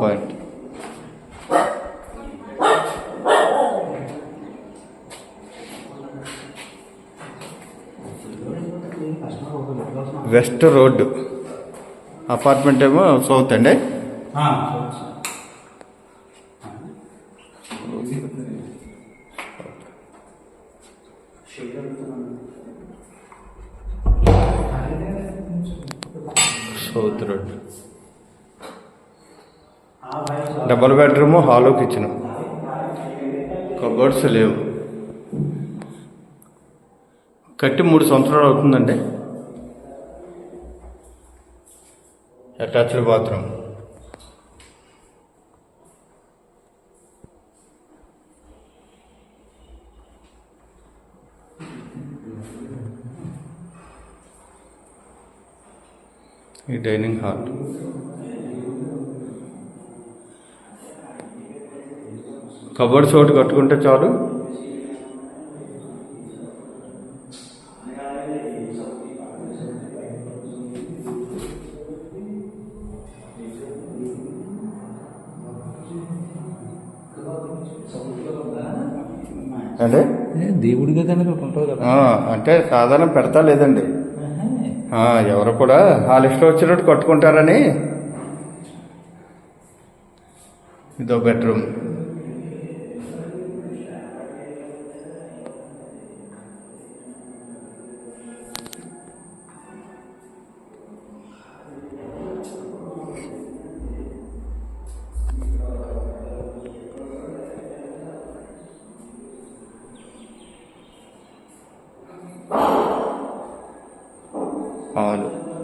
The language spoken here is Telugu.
పాయింట్. West road. అపార్ట్మెంట్ ఏమో సౌత్ అండి? South road. Double bedroom hall kitchen. Cupboards లేవు. కట్టి మూడు సంవత్సరాలు అవుతుందండి. Attached bathroom. ఈ డైనింగ్ హాల్. కబోర్డ్స్ ఒకటి కట్టుకుంటే చాలు. అంటే? దేవుడి గది ఆ, అంటే సాధారణ పెడతా లేదండి. ఆ, ఎవరు కూడా వాళ్ళ ఇష్టం వచ్చినట్టు కట్టుకుంటారని. ఇదో బెడ్రూమ్. और